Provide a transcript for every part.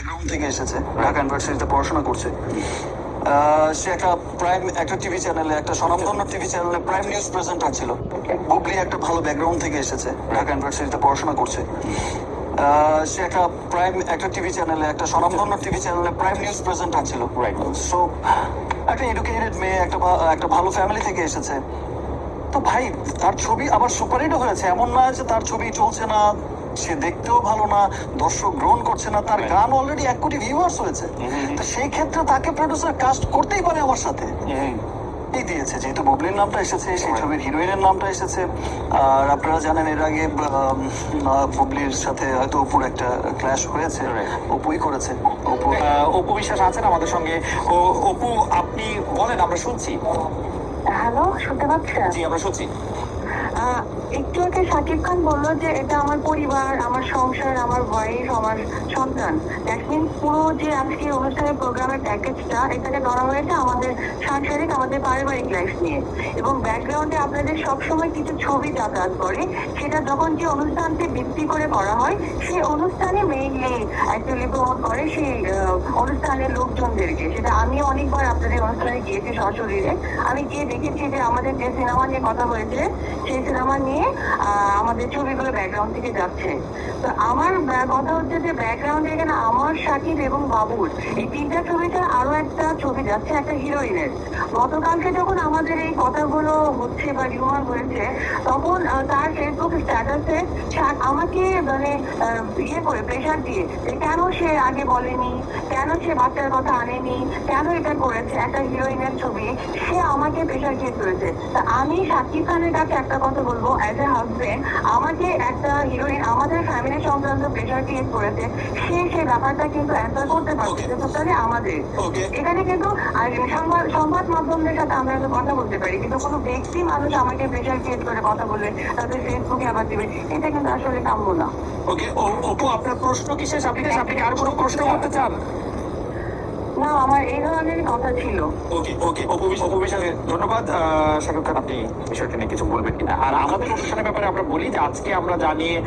Background থেকে এসেছে। ঢাকা ইউনিভার্সিটিতে পড়াশোনা করছে। সে একটা প্রাইম একটা টিভি চ্যানেলে একটা স্বনামধন্য টিভি চ্যানেলে প্রাইম নিউজ প্রেজেন্টার ছিল। বুবলি একটা ভালো ব্যাকগ্রাউন্ড থেকে এসেছে। ঢাকা ইউনিভার্সিটিতে পড়াশোনা করছে। সে একটা প্রাইম একটা টিভি চ্যানেলে একটা স্বনামধন্য টিভি চ্যানেলে প্রাইম নিউজ প্রেজেন্টার ছিল। সো একটা এডুকেটেড মেয়ে একটা একটা ভালো ফ্যামিলি থেকে এসেছে। তো ভাই তার ছবি আবার সুপারহিটও হয়েছে। এমন না যে তার ছবি চলছে না। সে দেখতেও ভালো না দর্শক গ্রহণ করছে না তার গান অলরেডি এক কোটি ভিউয়ার্স হয়েছে। তো সেই ক্ষেত্রে তাকে প্রডিউসার কাস্ট করতেই পারে আমার সাথে। এই দিয়েছে যেহেতু বুবলির নামটা এসেছে সেই ছবির হিরোইনের নামটা এসেছে। আর আপনারা জানেন এর আগে বুবলির সাথে হয়তো অপুর একটা ক্ল্যাশ হয়েছে। অপুই করেছে। অপু অপু বিশ্বাস আছেন আমাদের সঙ্গে। ও অপু আপনি বলেন আমরা শুনছি। হ্যালো শুনতে পাচ্ছেন? জি আমরা শুনছি। একটু আগে শাকিব খান বলল যে এটা আমার পরিবার, আমার সংসার, আমার ওয়াইফ আমার সন্তান। দ্যাট পুরো যে আজকে অনুষ্ঠানের প্রোগ্রামের প্যাকেজটা এটাকে ধরা হয়েছে আমাদের সাংসারিক, আমাদের পারিবারিক লাইফ নিয়ে। এবং ব্যাকগ্রাউন্ডে আপনাদের সবসময় কিছু ছবি যাতায়াত করে, সেটা যখন যে অনুষ্ঠানকে ভিত্তি করে করা হয়, সেই অনুষ্ঠানে মেইনলি অ্যাকচুয়ালি প্রমোট করে সেই অনুষ্ঠানের লোকজনদেরকে। সেটা আমি অনেকবার আপনাদের অনুষ্ঠানে গিয়েছি সশরীরে। আমি গিয়ে দেখেছি যে আমাদের যে সিনেমা নিয়ে কথা হয়েছে, সেই সিনেমা নিয়ে আহ, আমাদের ছবিগুলো ব্যাকগ্রাউন্ড থেকে যাচ্ছে। তো আমার কথা হচ্ছে যে ব্যাকগ্রাউন্ডে এখানে আমার সাকিব এবং বাবুর এই তিনটা ছবিতে আরও একটা ছবি যাচ্ছে একটা হিরোইনের গতকালকে যখন আমাদের এই কথাগুলো হচ্ছে বা রিউমার হয়েছে তখন তার ফেসবুক স্ট্যাটাসে আমাকে মানে ইয়ে করে প্রেশার দিয়ে যে কেন সে আগে বলেনি কেন সে বাচ্চার কথা আনেনি কেন এটা করেছে একটা হিরোইনের ছবি সে আমাকে প্রেশার দিয়ে করেছে তা আমি সাকিব খানের কাছে একটা কথা বলব অ্যাজ এ হাজবেন্ড আমাকে একটা হিরোইন আমাদের ফ্যামিলি সংক্রান্ত প্রেশার ক্রিয়েট করেছে সে সেই ব্যাপারটা কিন্তু অ্যান্সার করতে পারছে টোটালি আমাদের। এখানে কিন্তু আর সংবাদ সংবাদ মাধ্যমের সাথে আমরা কথা বলতে পারি কিন্তু কোনো ব্যক্তি মানুষ আমাকে প্রেশার ক্রিয়েট করে কথা বলবে তাদের ফেসবুকে আবার দিবে এটা কিন্তু আসলে কাম্য না। ওকে অপু আপনার প্রশ্ন কি শেষ? আপনি আপনি আর কোনো প্রশ্ন করতে চান? না আমার এই ধরনের কথা ছিল। ওকে ওকে, অপু বিশ- ধন্যবাদ। শাকিব খান, আপনি বিষয়টা নিয়ে কিছু বলবেন কিনা? আর আমাদের অনুষ্ঠানের ব্যাপারে আমরা বলি যে আজকে আমরা জানিয়ে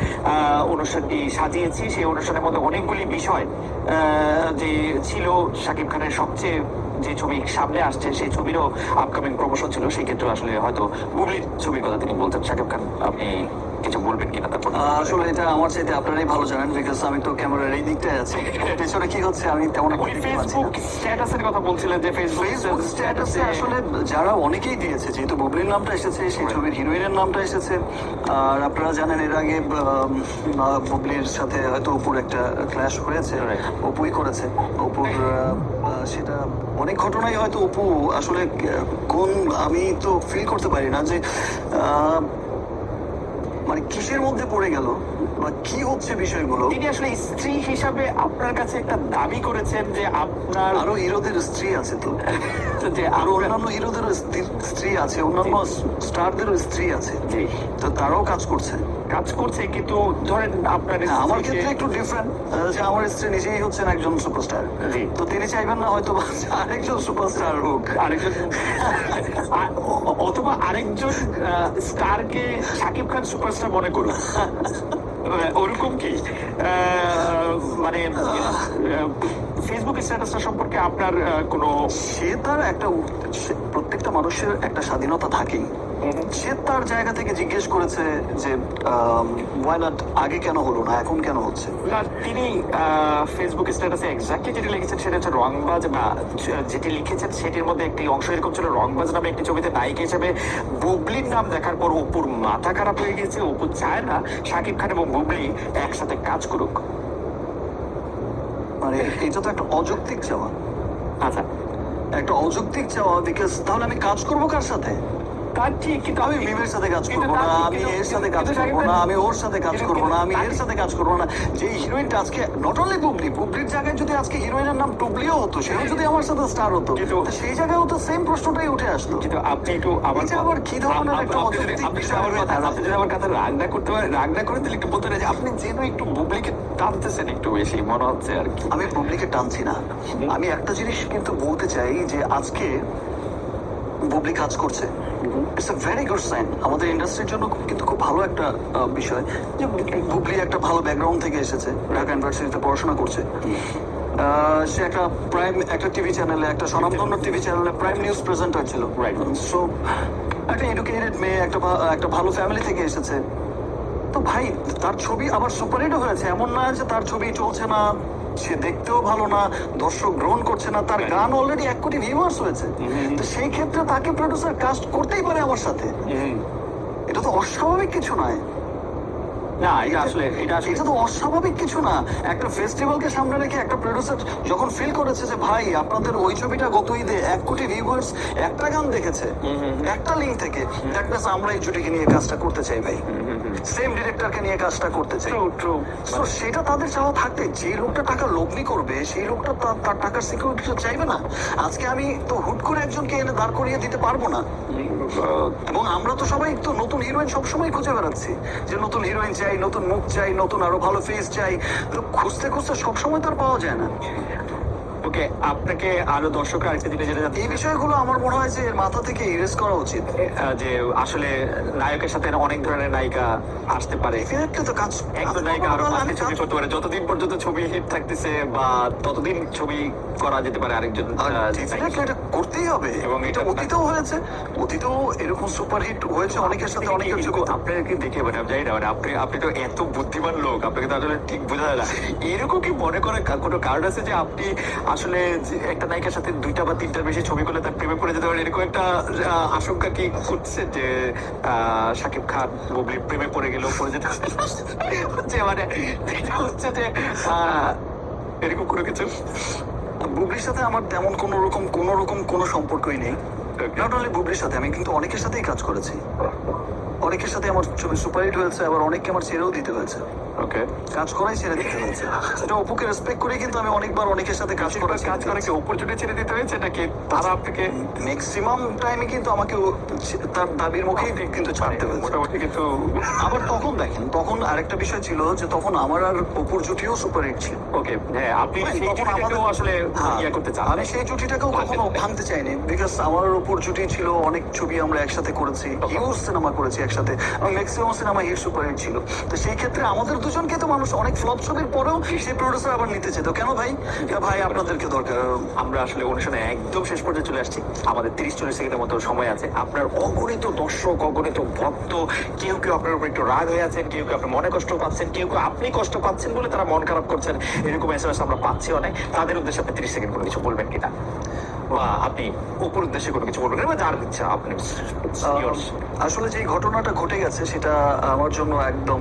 অনুষ্ঠানটি সাজিয়েছি। সেই অনুষ্ঠানের মধ্যে অনেকগুলি বিষয় যে ছিল শাকিব খানের সবচেয়ে যে ছবি সামনে আসছে, সেই ছবিরও আপকামিং প্রমোশন ছিল। সেই ক্ষেত্রে আসলে হয়তো বুবলির ছবির কথা তিনি বলতেন। শাকিব খান, আপনি কিছু বলবেন কিনা তারপর আসলে এটা আমার চাইতে আপনারাই ভালো জানেন বিকজ আমি তো ক্যামেরার এই দিকটায় আছি পেছনে কি হচ্ছে আমি তেমন। ফেসবুক স্ট্যাটাসের কথা বলছিলেন যে ফেসবুক স্ট্যাটাসে আসলে যারা অনেকেই দিয়েছে যেহেতু বুবলির নামটা এসেছে সেই ছবির হিরোইনের নামটা এসেছে আর আপনারা জানেন এর আগে আহ, বুবলির সাথে হয়তো অপুর একটা ক্ল্যাশ হয়েছে. অপুই করেছে অপুর সেটা অনেক ঘটনাই হয়তো অপু আসলে কোন আমি তো ফিল করতে পারি না যে আহ, মানে কিসের মধ্যে পড়ে গেল? বা কি হচ্ছে বিষয়গুলো? তিনি আসলে স্ত্রী হিসাবে আপনার কাছে একটা দাবি করেছেন যে আপনার আরও ইরোদের স্ত্রী আছে তো। যে আরও অন্যান্য হিরোদেরও স্ত্রী- স্ত্রী আছে অন্যান্য স্টারদেরও স্ত্রী আছে। তো তারাও কাজ করছে। কাজ করছে কিন্তু ধরেন আপনার হ্যাঁ, আমার ক্ষেত্রে একটু ডিফারেন্ট আমার স্ত্রী নিজেই হচ্ছেন একজন সুপারস্টার তো তিনি চাইবেন না হয়তো আরেকজন সুপারস্টার হোক। আরেকজন অথবা আরেকজন স্টারকে শাকিব খান সুপারস্টার মনে করুন। ওরকম কি? আহ, মানে ফেসবুক স্ট্যাটাসটা সম্পর্কে আপনার কোনো সে তার একটা প্রত্যেকটা মানুষের একটা স্বাধীনতা থাকেই। সে তার জায়গা থেকে জিজ্ঞেস করেছে যে ওয়াই নট আগে কেন হলো না এখন কেন হচ্ছে? তিনি ফেসবুক স্ট্যাটাসে এক্স্যাক্টলি যেটি লিখেছেন সেটা হচ্ছে রংবাজ বা যেটি লিখেছেন সেটির মধ্যে একটি অংশ এরকম ছিল রংবাজ নামে একটি ছবিতে নায়িকা হিসেবে বুবলির নাম দেখার পর অপুর মাথা খারাপ হয়ে গেছে অপু চায় না শাকিব খান এবং বুবলি একসাথে কাজ করুক। মানে এটা তো একটা অযৌক্তিক চাওয়া। আচ্ছা। একটা অযৌক্তিক চাওয়া বিকজ তাহলে আমি কাজ করব কার সাথে? তার কিন্তু আমি মিমের সাথে কাজ কিন্তু না আমি এর সাথে কাজ কিন্তু না আমি ওর সাথে কাজ কিন্তু- করব না আমি এর সাথে কাজ করব না। যে হিরোইনটা আজকে নট অনলি বুবলি বুবলির জায়গায় যদি আজকে হিরোইনের নাম টুবলিও হতো সেও যদি আমার সাথে স্টার হতো সেই জায়গায়ও তো সেম প্রশ্নটাই উঠে আসতো কিন্তু আপনি একটু আমার আবার কি ধরনের আপ- একটা আপনি যদি- বিষয়? আমার কথা দাঁড়ায়? আপনি যদি আমার কথা রাগ না করতে পারেন রাগ না করে দিলে একটু বলতে যে আপনি যেন একটু বুবলিকে টানতেছেন একটু বেশি মনে হচ্ছে আর কি। আমি বুবলিকে টানছি না। আমি একটা জিনিস কিন্তু বলতে চাই যে আজকে বুবলি কাজ করছে। It's a very good sign আমাদের ইন্ডাস্ট্রির জন্য কিন্তু খুব ভালো একটা বিষয়। যে বুবলি একটা ভালো ব্যাকগ্রাউন্ড থেকে এসেছে। ঢাকা ইউনিভার্সিটিতে পড়াশোনা করছে। সে একটা প্রাইম একটা টিভি চ্যানেলে একটা স্বনামধন্য টিভি চ্যানেলে প্রাইম নিউজ প্রেজেন্টার ছিল। Right. সো একটা এডুকেটেড মেয়ে একটা একটা ভালো ফ্যামিলি থেকে এসেছে। তো ভাই তার ছবি আবার সুপারহিটও হয়েছে। এমন না যে তার ছবি চলছে না। সে দেখতেও ভালো না দর্শক গ্রহণ করছে না তার গান অলরেডি এক কোটি ভিউয়ার্স হয়েছে। তো সেই ক্ষেত্রে তাকে প্রডিউসার কাস্ট করতেই পারে আমার সাথে। এটা তো অস্বাভাবিক কিছু নয়। না এটা আসলে এটা এটা তো অস্বাভাবিক কিছু না। একটা ফেস্টিভ্যালকে সামনে রেখে একটা প্রডিউসার যখন ফিল করেছে যে ভাই আপনাদের ওই ছবিটা গত ঈদে এক কোটি ভিউয়ার্স একটা গান দেখেছে একটা লিঙ্ক থেকে দ্যাট মিনস আমরা এই জুটিকে নিয়ে কাজটা করতে চাই ভাই। সেম ডিরেক্টরকে নিয়ে কাজটা করতে চাই। ট্রু সেটা তাদের চাওয়া থাকতে যে লোকটা টাকা লগ্নি করবে সেই লোকটা তার টাকার সিকিউরিটি চাইবে না। আজকে আমি তো হুট করে একজনকে এনে দাঁড় করিয়ে দিতে পারব না। এবং আমরা তো সবাই তো নতুন হিরোইন সবসময় খুঁজে বেড়াচ্ছি। যে নতুন হিরোইন চাই নতুন মুখ চাই নতুন আরও ভালো ফেস চাই। তো খুঁজতে খুঁজতে সবসময় তো আর পাওয়া যায় না। ওকে আপনাকে আরও দর্শকরা আরেকটা দিকে যেটা এই বিষয়গুলো আমার মনে হয় যে এর মাথা থেকে ইরেজ করা উচিত। যে আসলে নায়কের সাথে অনেক ধরনের নায়িকা আসতে পারে। ডেফিনেটলি তো কাজ একজন নায়িকা আরও পাঁচটি ছবি করতে পারে। যতদিন পর্যন্ত ছবি হিট থাকতেছে বা ততদিন ছবি করা যেতে পারে আরেকজন। ডেফিনেটলি এটা করতেই হবে। এবং এটা অতীতেও হয়েছে। অতীতেও এরকম সুপারহিট হয়েছে অনেকের সাথে আপনি অনেকের কিন্তু- ছবি দেখে মানে আমি জানি না মানে আপনি আপনি তো এত বুদ্ধিমান লোক আপনাকে তো আসলে ঠিক বোঝা যায় না। এরকম কি মনে করে কোনো কারণ আছে যে আপনি আসলে একটা নায়িকার সাথে দুইটা বা তিনটার বেশি ছবি করলে তার প্রেমে পড়ে যেতে পারেন এরকম একটা আশঙ্কা কি করছে যে আহ, শাকিব খান বুবলি প্রেমে পড়ে গেলেও পড়ে যেতে পারে? যে মানে এটা হচ্ছে যে এরকম কোনো কিছু? বুবলির সাথে আমার তেমন কোনো রকম কোনো রকম কোনো সম্পর্কই নেই। নট অনলি বুবলির সাথে আমি কিন্তু অনেকের সাথেই কাজ করেছি। অনেকের সাথে আমার ছবি সুপারহিট হয়েছে আবার অনেককে আমার ছেড়েও দিতে হয়েছে। ওকে। কাজ করাই ছেড়ে দিতে হয়েছে। সেটা অপুকে রেসপেক্ট করে কিন্তু আমি অনেকবার অনেকের সাথে কাজ করা কাজ করে কি অপরচুনিটি ছেড়ে দিতে হয়েছে নাকি তারা আপনাকে ম্যাক্সিমাম টাইমে কিন্তু আমাকে তার দাবির মুখেই কিন্তু ছাড়তে হয়েছে। মোটামুটি কিন্তু আবার তখন দেখেন তখন আরেকটা বিষয় ছিল যে তখন আমার আর অপুর জুটিও সুপারহিট ছিল। ওকে হ্যাঁ আপনি সেই জুটিটাকেও আসলে হ্যাঁ, ইয়ে করতে চান আমি সেই জুটিটাকেও কখনো ভাঙতে চাইনি। বিকজ আমার উপর জুটি ছিল অনেক ছবি আমরা একসাথে করেছি হিউজ সিনেমা করেছি একসাথে। Maximum cinema hit super hit ছিল। তো সেই ক্ষেত্রে আমাদের দুজনকে তো মানুষ অনেক ফ্লপ ছবির পরেও সেই প্রডিউসার আবার নিতে চেত কেন ভাই? ভাই, আপনাদেরকে দরকার, আমরা আসলে অনুষ্ঠানে একদম শেষ পর্যায়ে চলে আসছি। আমাদের তিরিশ চল্লিশ সেকেন্ডের মতো সময় আছে। আপনার অগণিত দর্শক, অগণিত ভক্ত, কেউ কেউ আপনার উপর একটু রাগ হয়ে আছেন, কেউ কেউ আপনার মনে কষ্ট পাচ্ছেন, কেউ কেউ আপনি কষ্ট পাচ্ছেন বলে তারা মন খারাপ করছেন। এরকম এস আমরা পাচ্ছি অনেক তাদের উদ্দেশ্যে আপনি তিরিশ সেকেন্ড কোনো কিছু বলবেন কিনা? আপনি উপর উদ্দেশ্যে কোনো কিছু বলবেন বা যার ইচ্ছা আপনি আসলে যে ঘটনাটা ঘটে গেছে সেটা আমার জন্য একদম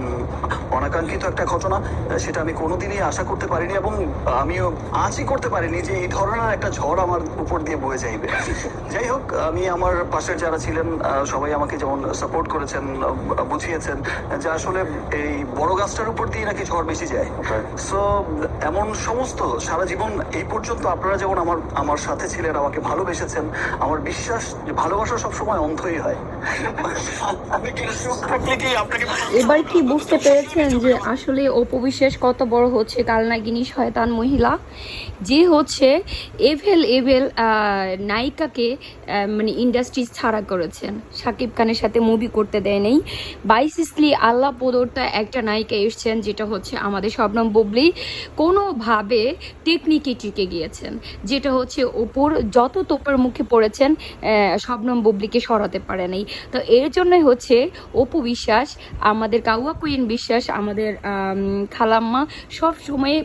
অনাকাঙ্ক্ষিত একটা ঘটনা। সেটা আমি কোনোদিনই আশা করতে পারিনি এবং আমিও আজই করতে পারিনি যে এই ধরনের একটা ঝড় আমার উপর দিয়ে বয়ে যাইবে। যাই হোক আমি আমার পাশের যারা ছিলেন সবাই আমাকে যেমন সাপোর্ট করেছেন বুঝিয়েছেন যে আসলে এই বড় গাছটার উপর দিয়ে নাকি ঝড় বেশি যায়. সো এমন সমস্ত সারা জীবন এই পর্যন্ত আপনারা যেমন আমার আমার সাথে ছিলেন আমাকে ভালোবেসেছেন। আমার বিশ্বাস ভালোবাসা সবসময় অন্ধই হয়। এবার কি বুঝতে পেরেছেন যে আসলে অপবিশ্বাস কত বড় হচ্ছে কালনাগিনী শয়তান মহিলা? যে হচ্ছে এভেল এভেল নায়িকাকে মানে ইন্ডাস্ট্রি ছাড়া করেছেন। সাকিব খানের সাথে মুভি করতে দেয় নেই। বাইসিসলি আল্লাহ প্রদত্ত একটা নায়িকা এসছেন, যেটা হচ্ছে আমাদের শবনম বুবলি। কোনোভাবে টেকনিকে টিকে গিয়েছেন, যেটা হচ্ছে ওপর যত তোপের মুখে পড়েছেন শবনম বুবলিকে সরাতে পারে নাই। তো এর জন্যই হচ্ছে অপু বিশ্বাস, আমাদের কাউয়া কুইন বিশ্বাস, আমাদের খালাম্মা সব সময়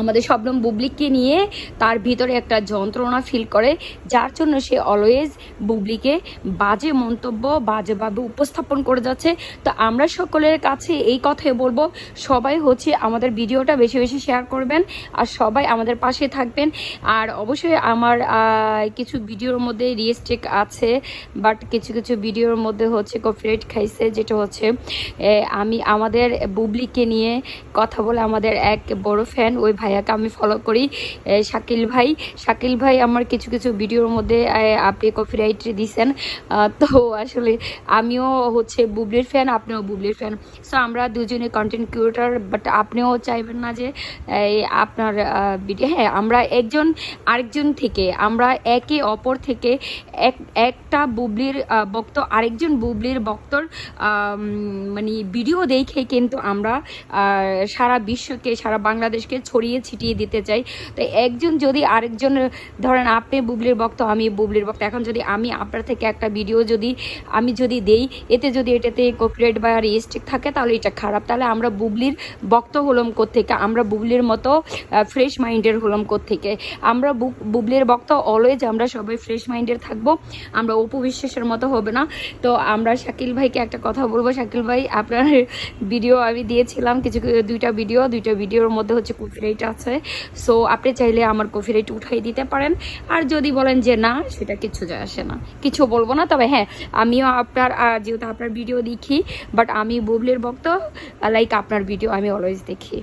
আমাদের শবনম বুবলিককে নিয়ে তার ভিতরে একটা যন্ত্রণা ফিল করে, যার জন্য সে অলওয়েজ বুবলিকে বাজে মন্তব্য, বাজেভাবে উপস্থাপন করে যাচ্ছে। তো আমরা সকলের কাছে এই কথাই বলব, সবাই হচ্ছে আমাদের ভিডিওটা বেশি বেশি শেয়ার করবেন আর সবাই আমাদের পাশে থাকবেন। আর অবশ্যই আমার কিছু ভিডিওর মধ্যে রিয়েস্টেক আছে বাট কিছু কিছু ভিডিওর মধ্যে হচ্ছে কপিরাইট খাইছে, যেটা হচ্ছে আমি আমাদের বুবলিকে নিয়ে কথা বলে আমাদের এক বড় ফ্যান ওই ভাইয়াকে আমি ফলো করি। শাকিল ভাই। শাকিল ভাই আমার কিছু কিছু ভিডিওর মধ্যে আপনি কপিরাইট আহ, তো আসলে আমিও হচ্ছে বুবলির ফ্যান আপনিও বুবলির ফ্যান সো আমরা দুজনে কন্টেন্ট ক্রিয়েটার বাট আপনিও চাইবেন না যে আপনার ভিডিও হ্যাঁ আমরা একজন আরেকজন থেকে আমরা একে অপর থেকে এক একটা বুবলির বক্ত আরেকজন বুবলির বক্তর মানে ভিডিও দেখে কিন্তু আমরা সারা বিশ্বকে সারা বাংলাদেশকে ছড়িয়ে ছড়িয়ে ছিটিয়ে দিতে চাই। তো একজন যদি আরেকজন, ধরেন আপনি বুবলির বক্ত আমি বুবলির বক্ত এখন যদি আমি আপনার থেকে একটা ভিডিও যদি আমি যদি দেই, এতে যদি এটাতে কপিরাইট বা রেজিস্ট্রিক থাকে, তাহলে এটা খারাপ। তাহলে আমরা বুবলির বক্ত হলাম থেকে আমরা বুবলির মতো ফ্রেশ মাইন্ডের হলাম থেকে আমরা বুবলির বক্ত অলওয়েজ আমরা সবাই ফ্রেশ মাইন্ডের থাকব। আমরা অপু বিশ্বাসের মতো হবে না। তো আমরা শাকিল ভাইকে একটা কথা বলব। শাকিল ভাই, আপনার ভিডিও আমি দিয়েছিলাম, কিছু, দুইটা ভিডিও দুইটা ভিডিওর মধ্যে হচ্ছে কপিরাইট আছে। সো আপনি চাইলে আমার কফি রেট উঠাই দিতে পারেন। আর যদি বলেন যে না, সেটা কিছু যায় আসে না। কিছু বলব না, তবে হ্যাঁ আমিও আপনার যেহেতু আপনার ভিডিও দেখি বাট আমি বুবলির ভক্ত লাইক আপনার ভিডিও আমি অলওয়েজ দেখি।